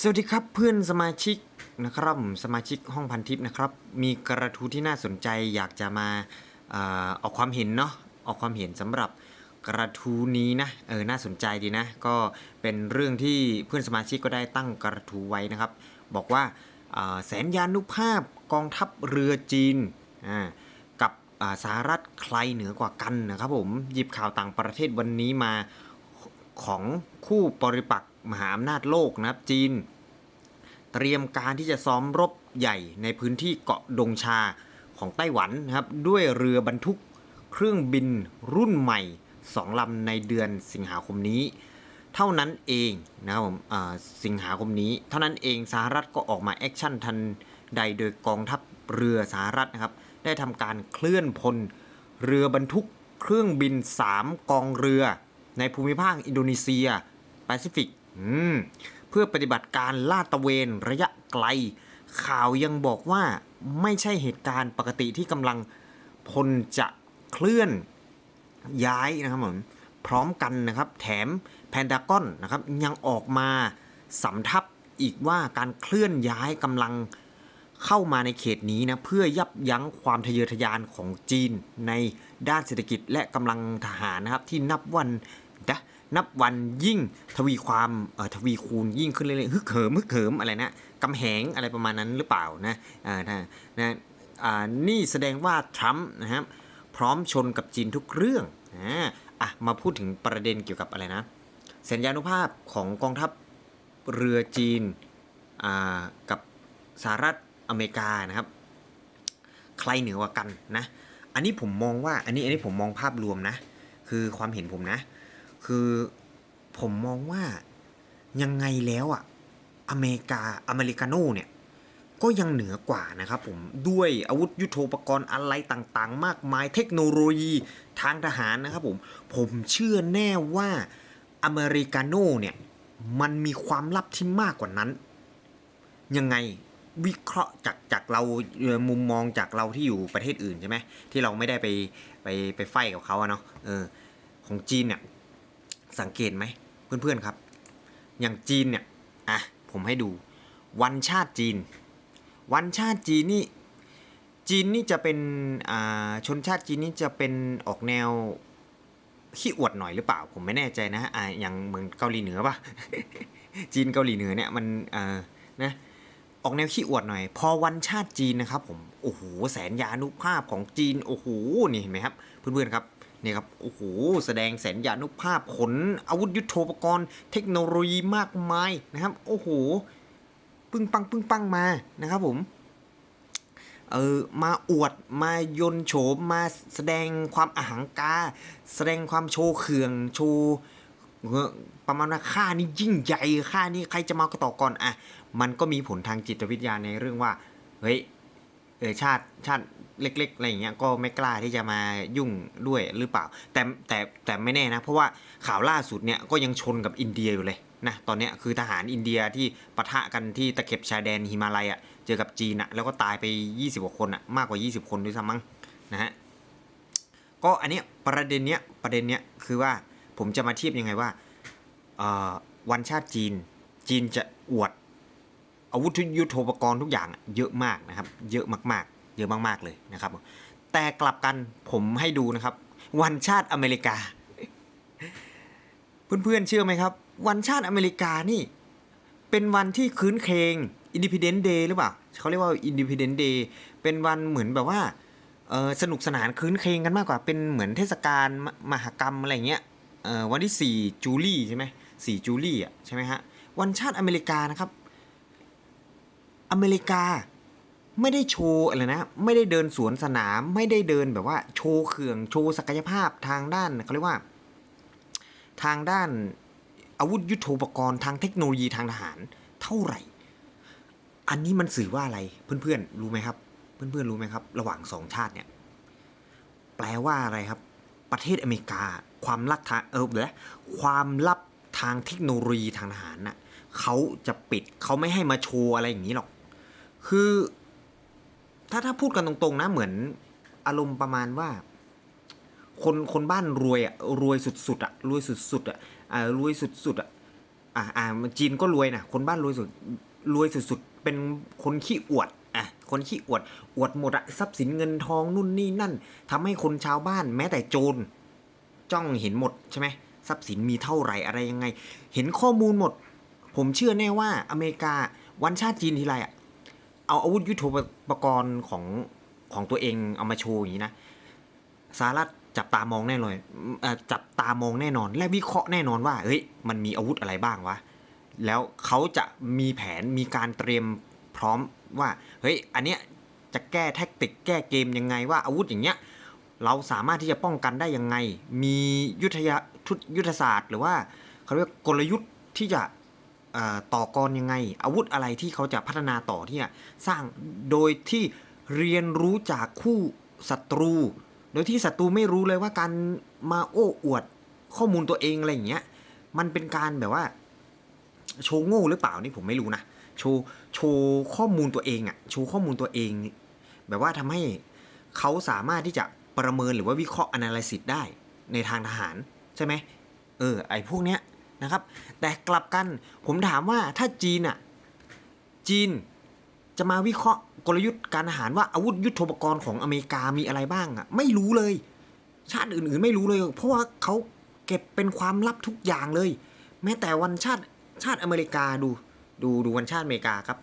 สวัสดีครับเพื่อนสมาชิกนะครับสมาชิกห้องพันทิปนะครับ มีกระทู้ที่น่าสนใจอยากจะมาเออออกความเห็นเนาะออกความเห็นสำหรับกระทู้นี้นะเออน่าสนใจดีนะ ก็เป็นเรื่องที่เพื่อนสมาชิกก็ได้ตั้งกระทู้ไว้นะครับ บอกว่าแสนยานุภาพกองทัพเรือจีนอ่ากับสหรัฐใครเหนือกว่ากันนะครับผมหยิบข่าวต่างประเทศวันนี้มาของคู่ปริปักษ มหาอำนาจโลกนะครับจีน เตรียมการที่จะซ้อมรบใหญ่ในพื้นที่เกาะดงชาของไต้หวันนะครับด้วยเรือบรรทุกเครื่องบินรุ่นใหม่2ลำในเดือนสิงหาคมนี้ เท่านั้นเองนะครับผมอ่าสิงหาคมนี้ เท่านั้นเองสหรัฐก็ออกมาแอคชั่นทันใดโดยกองทัพเรือสหรัฐนะครับ ได้ทำการเคลื่อนพลเรือบรรทุกเครื่องบิน 3 กองเรือ ในภูมิภาคอินโดนีเซีย แปซิฟิก เพื่อปฏิบัติการลาดตะเวนระยะไกล ข่าวยังบอกว่าไม่ใช่เหตุการณ์ปกติที่กำลังพลจะเคลื่อนย้ายนะครับผมพร้อมกันนะครับ แถมแพนดากอนนะครับยังออกมาสำทับอีกว่าการเคลื่อนย้ายกำลังเข้ามาในเขตนี้นะเพื่อยับยั้งความทะเยอทะยานของจีนในด้านเศรษฐกิจและกำลังทหารนะครับที่นับวัน นับวันยิ่งทวีความเอ่อทวีคูณยิ่งขึ้นเรื่อยๆฮึกเหิมฮึกเหิมอะไรนะกำแหงอะไรประมาณนั้นหรือเปล่านะอ่านะนะอ่านี่แสดงว่าทรัมป์นะครับพร้อมชนกับจีนทุกเรื่องอ่าอะมาพูดถึงประเด็นเกี่ยวกับอะไรนะ สัญญานุภาพของกองทัพเรือจีนอ่ากับสหรัฐอเมริกานะครับ ใครเหนือกว่ากันนะ อันนี้ผมมองว่าอันนี้อันนี้ผมมองภาพรวมนะ คือความเห็นผมนะ คือผมมองว่ายังไงแล้วอะอเมริกาอเมริกาโน่เนี่ย ก็ยังเหนือกว่านะครับผมด้วยอาวุธยุโทโธปกรณ์อะไรต่างๆ มากมายเทคโนโลยีทางทหารนะครับผม ผมเชื่อแน่ว่าอเมริกาโน่เนี่ยมันมีความลับที่มากกว่านั้น ยังไงวิเคราะห์จากจากเรามุมมองจากเราที่อยู่ประเทศอื่นใช่ไหมที่เราไม่ได้ไปไปไปไฟกับเขาอะเนาะเออของจีนเนี่ย สังเกตไหมเพื่อนๆครับ อย่างจีนเนี่ยอะผมให้ดู วันชาติจีน วันชาติจีนนี่จีนนี่จะเป็นอ่าชนชาติจีนนี่จะเป็นออกแนวขี้อวดหน่อยหรือเปล่า ผมไม่แน่ใจนะอ่าอย่างเหมือนเกาหลีเหนือป่ะจีนเกาหลีเหนือเนี่ยมันอ่อนะออกแนวขี้อวดหน่อย พอวันชาติจีนนะครับผมโอ้โหแสนยานุภาพของจีนโอ้โหนี่เห็นไหมครับ เพื่อนๆครับ นี่ครับ โอ้โห แสดงแสนยานุภาพขนอาวุธยุโทโธปกรณ์เทคโนโลยีมากมายนะครับ โอ้โห ปึ้งปังปึ้งปังมานะครับผม เออ มาอวด มายนโฉม มาแสดงความอาหังกา แสดงความโชว์เขื่อง โชว์ประมาณว่าค่านี้ยิ่งใหญ่ค่านี้ใครจะมากระต่อก่อนอะ มันก็มีผลทางจิตวิทยาในเรื่องว่า เฮ้ย เออชาติชาติ เล็กๆอะไรอย่างเงี้ยก็ไม่กล้าที่จะมายุ่งด้วยหรือเปล่า แต่แต่แต่ไม่แน่นะ เพราะว่าข่าวล่าสุดเนี่ยก็ยังชนกับอินเดียอยู่เลยนะตอนเนี้ยคือทหารอินเดียที่ปะทะกันที่ตะเข็บชายแดนฮิมาลัยอะเจอกับจีนอะแล้วก็ตายไป 20กว่าคนอะมากกว่า 20 คนด้วยซ้ำมั้งนะฮะก็อันเนี้ยประเด็นเนี้ยประเด็นเนี้ยคือว่าผมจะมาเทียบยังไงว่าเอ่อวันชาติจีน จีนจะอวดอาวุธยุทโธปกรณ์ทุกอย่างเยอะมากนะครับ เยอะมาก เยอะมากๆเลยนะครับ แต่กลับกันผมให้ดูนะครับ วันชาติอเมริกา เพื่อนๆเชื่อไหมครับ วันชาติอเมริกานี่ เป็นวันที่คืนเครง Independence Day หรือเปล่าเขาเรียกว่า Independence Day เป็นวันเหมือนแบบว่าสนุกสนานคืนเคงกันมากกว่า เป็นเหมือนเทศกาลมมหกรรมอะไรเงี้ยวันที่ 4 จูลี่ใช่ไหม4จูลี่อะใช่ไหมฮะวันชาติอเมริกานะครับ อเมริกา ไม่ได้โชว์อะไรนะ ไม่ได้เดินสวนสนาม ไม่ได้เดินแบบว่าโชว์เขื่องโชว์ศักยภาพทางด้านเขาเรียกว่า ทางด้านอาวุธยุโทโธปกรณ์ทางเทคโนโลยีทางทหาร เท่าไหร่ อันนี้มันสื่อว่าอะไรเพื่อนๆรู้ไหมครับ เพื่อนๆรู้ไหมครับ ระหว่างสองชาติเนี่ย แปลว่าอะไรครับ ประเทศอเมริกา ความลับทางเออเดี๋ยวความลับทางเทคโนโลยีทางทหารน่ะเขาจะปิดเขาไม่ให้มาโชว์อะไรอย่างนี้หรอก คือ ถ้าถ้าพูดกันตรงๆนะเหมือนอารมณ์ประมาณว่า คนคนบ้านรวยอะรวยสุดๆอะรวยสุดๆอะอ่ารวยสุดๆอะอ่าอ่าจีนก็รวยนะคนบ้านรวยสุดรวยสุดๆเป็นคนขี้อวดอะคนขี้อวดอวดหมดอะทรัพย์สินเงินทองนู่นนี่นั่นทำให้คนชาวบ้านแม้แต่โจรจ้องเห็นหมดใช่ไหมทรัพย์สินมีเท่าไหร่อะไรยังไง เห็นข้อมูลหมด ผมเชื่อแน่ว่าอเมริกาวันชาติจีนทีไรอะ เอาอาวุธยุทโธปกรณ์ของของตัวเองเอามาโชว์อย่างนี้นะสหรัฐจับตามองแน่เลยเอ่อจับตามองแน่นอน และวิเคราะห์แน่นอนว่าเฮ้ยมันมีอาวุธอะไรบ้างวะแล้วเขาจะมีแผนมีการเตรียมพร้อมว่าเฮ้ยอันเนี้ยจะแก้แท็กติกแก้เกมยังไงว่าอาวุธอย่างเงี้ยเราสามารถที่จะป้องกันได้ยังไง มียุทธยาทุยุทธศาสตร์ หรือว่าเขาเรียกกลยุทธ์ที่จะ ต่อกรยังไง อาวุธอะไรที่เขาจะพัฒนาต่อที่จะสร้างโดยที่เรียนรู้จากคู่ศัตรู โดยที่ศัตรูไม่รู้เลยว่าการมาโอ้อวดข้อมูลตัวเองอะไรอย่างเงี้ยมันเป็นการแบบว่า โชว์โง่หรือเปล่านี่ผมไม่รู้นะโชว์โชว์ข้อมูลตัวเองอะโชว์ข้อมูลตัวเอง แบบว่าทำให้เขาสามารถที่จะประเมินหรือว่าวิเคราะห์ analysis ได้ในทางทหารใช่ไหมเออไอ้พวกเนี้ย นะครับ แต่กลับกันผมถามว่าถ้าจีนอะจีนจะมาวิเคราะห์กลยุทธ์การทหารว่าอาวุธยุทโธปกรณ์ของอเมริกามีอะไรบ้างอะไม่รู้เลย ชาติอื่นๆไม่รู้เลย เพราะว่าเขาเก็บเป็นความลับทุกอย่างเลย แม้แต่วันชาติชาติอเมริกาดู ดูดูวันชาติอเมริกาครับ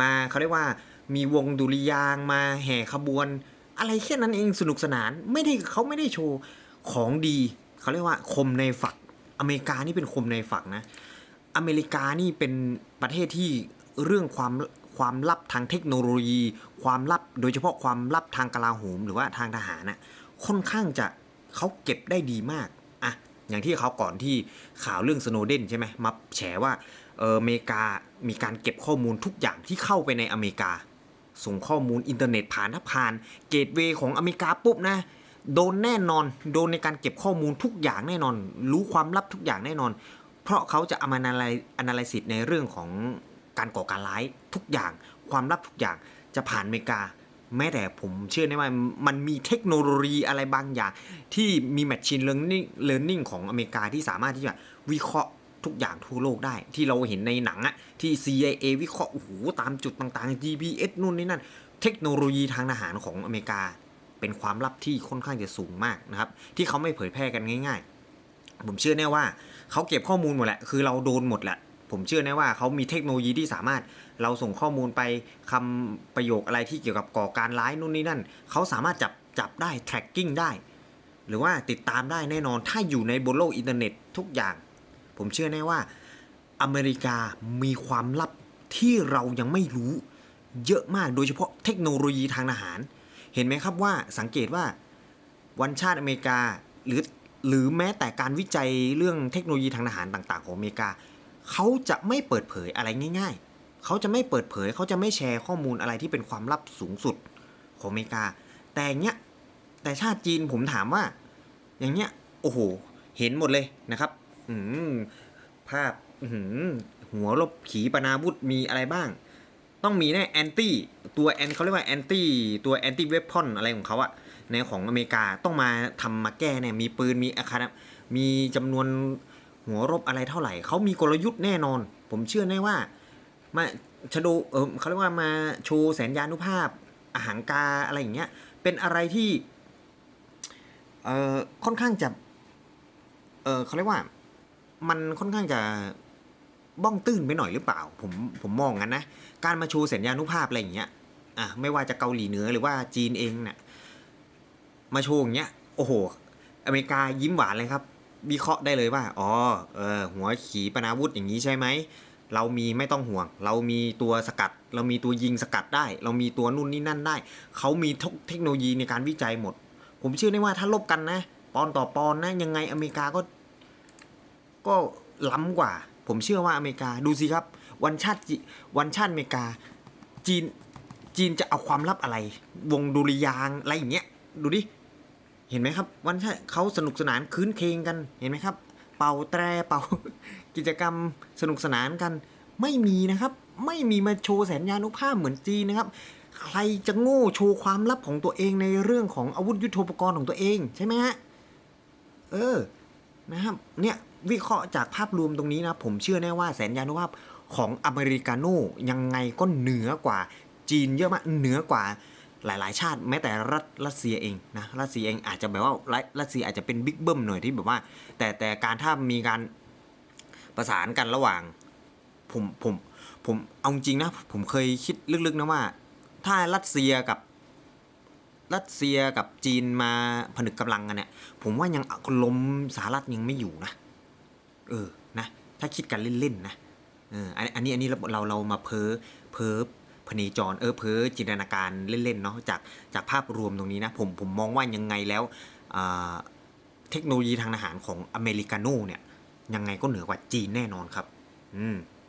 มาเขาเรียกว่ามีวงดุริยางมาแห่ขบวน อะไรแค่นั้นเองสนุกสนานไม่ได้เขาไม่ได้โชว์ของดี เขาเรียกว่าคมในฝัก อเมริกานี่เป็นคมในฝักนะ อเมริกานี่เป็นประเทศที่เรื่องความความลับทางเทคโนโลยี ความลับโดยเฉพาะความลับทางกลาโหมหรือว่าทางทหารน่ะค่อนข้างจะเขาเก็บได้ดีมากอะอย่างที่เขาก่อนที่ข่าวเรื่องสโนเดนใช่ไหมมาแฉว่าเอออเมริกามีการเก็บข้อมูลทุกอย่างที่เข้าไปในอเมริกา ส่งข้อมูลอินเทอร์เน็ตผ่านถ้าผ่านเกตเวย์ของอเมริกาปุ๊บนะ โดนแน่นอน โดนในการเก็บข้อมูลทุกอย่างแน่นอน รู้ความลับทุกอย่างแน่นอน เพราะเขาจะเอามาอนาลิซิสในเรื่องของการก่อการร้ายทุกอย่าง ความลับทุกอย่างจะผ่านอเมริกา แม้แต่ผมเชื่อได้ว่ามันมีเทคโนโลยีอะไรบางอย่าง ที่มี Machine Learning Learning ของอเมริกาที่สามารถที่จะวิเคราะห์ทุกอย่างทั่วโลกได้ ที่เราเห็นในหนังอะที่ CIA วิเคราะห์โอ้โหตามจุดต่างๆ GPS นู่นนี่นั่น เทคโนโลยีทางทหารของอเมริกา เป็นความลับที่ค่อนข้างจะสูงมากนะครับ ที่เขาไม่เผยแพร่กันง่ายๆ ผมเชื่อแน่ว่าเขาเก็บข้อมูลหมดแหละ คือเราโดนหมดแหละ ผมเชื่อแน่ว่าเขามีเทคโนโลยีที่สามารถเราส่งข้อมูลไปคำประโยคอะไรที่เกี่ยวกับก่อการร้ายนู่นนี่นั่นเขาสามารถจับจับได้ tracking ได้ หรือว่าติดตามได้แน่นอนถ้าอยู่ในบนโลกอินเทอร์เน็ตทุกอย่าง ผมเชื่อแน่ว่าอเมริกามีความลับที่เรายังไม่รู้เยอะมากโดยเฉพาะเทคโนโลยีทางทหาร เห็นไหมครับว่าสังเกตว่าวันชาติอเมริกาหรือหรือแม้แต่การวิจัยเรื่องเทคโนโลยีทางทหารต่าง ๆ ของอเมริกา เขาจะไม่เปิดเผยอะไรง่าย ๆ เขาจะไม่เปิดเผย เขาจะไม่แชร์ข้อมูลอะไรที่เป็นความลับสูงสุดของอเมริกา แต่เนี้ยแต่ชาติจีนผมถามว่า อย่างเงี้ยโอ้โห เห็นหมดเลยนะครับ อืมภาพหัวลบขีปนาวุธมีอะไรบ้าง ต้องมีแน่แอนตี้ตัวแอนเขาเรียกว่าแอนตี้ตัวแอนตี้เวพอนอะไรของเขาอะในของอเมริกาต้องมาทำมาแก้เนี่ยมีปืนมีอาคารมีจำนวนหัวรบอะไรเท่าไหร่ เขามีกลยุทธ์แน่นอน ผมเชื่อแน่ว่ามาชโดเออเขาเรียกว่ามาโชว์แสนยานุภาพอาหารกาอะไรอย่างเงี้ยเป็นอะไรที่เออค่อนข้างจะเออเขาเรียกว่ามันค่อนข้างจะ บ้องตื้นไปหน่อยหรือเปล่า ผมผมมองงั้นนะ การมาโชว์สัญญานุภาพอะไรอย่างเงี้ยอะไม่ว่าจะเกาหลีเหนือหรือว่าจีนเองเนี่ยมาโชว์อย่างเงี้ยโอ้โห อเมริกายิ้มหวานเลยครับวิเคราะห์ได้เลยว่าอ๋อเออหัวขีปนาวุธอย่างนี้ใช่ไหมเรามีไม่ต้องห่วง เรามีตัวสกัด เรามีตัวยิงสกัดได้ เรามีตัวนู่นนี่นั่นได้ เขามีเทคโนโลยีในการวิจัยหมด ผมเชื่อได้ว่าถ้าลบกันนะ ปอนต่อปอนนะ ยังไงอเมริกาก็ ก็ล้ำกว่า ผมเชื่อว่าอเมริกาดูสิครับ วันชาติวันชาติอเมริกา จีนจีนจะเอาความลับอะไร วงดุริยางอะไรอย่างเงี้ยดูดิเห็นไหมครับ วันชาติเขาสนุกสนานคืนเคงกันเห็นไหมครับ เป่าแตรเป่ากิจกรรมสนุกสนานกัน ไม่มีนะครับ ไม่มีมาโชว์แสนยานุภาพเหมือนจีนนะครับ ใครจะโง่โชว์ความลับของตัวเองในเรื่องของอาวุธยุโทโธปกรณ์ของตัวเองใช่ไหมฮะเออนะครับเนี่ย วิเคราะห์จากภาพรวมตรงนี้นะ ผมเชื่อแน่ว่าแสนยานุภาพของอเมริกาโน่ยังไงก็เหนือกว่าจีนเยอะมากเหนือกว่าหลาย ๆ ชาติแม้แต่รัสรัสเซียเองนะรัสเซียเองอาจจะแบบว่ารัสเซียอาจจะเป็นบิ๊กเบิ้มหน่อยที่แบบว่า แต่แต่การถ้ามีการประสานกันระหว่างผมผมผมเอาจริงนะ ผมเคยคิดลึก ๆ นะว่า ถ้ารัสเซียกับรัสเซียกับจีนมาผนึกกำลังกันเนี่ยผมว่ายังล้มสหรัฐยังไม่อยู่นะ เออนะถ้าคิดกันเล่นๆนะเอออันนี้อันนี้เราเราเรามาเพ้อเพ้อพเนจรเออเพ้อจินตนาการเล่นๆเนาะจากจากภาพรวมตรงนี้นะผมผมมองว่ายังไงแล้วเทคโนโลยีทางอาหารของอเมริกาโน่เนี่ยยังไงก็เหนือกว่าจีนแน่นอนครับ อืม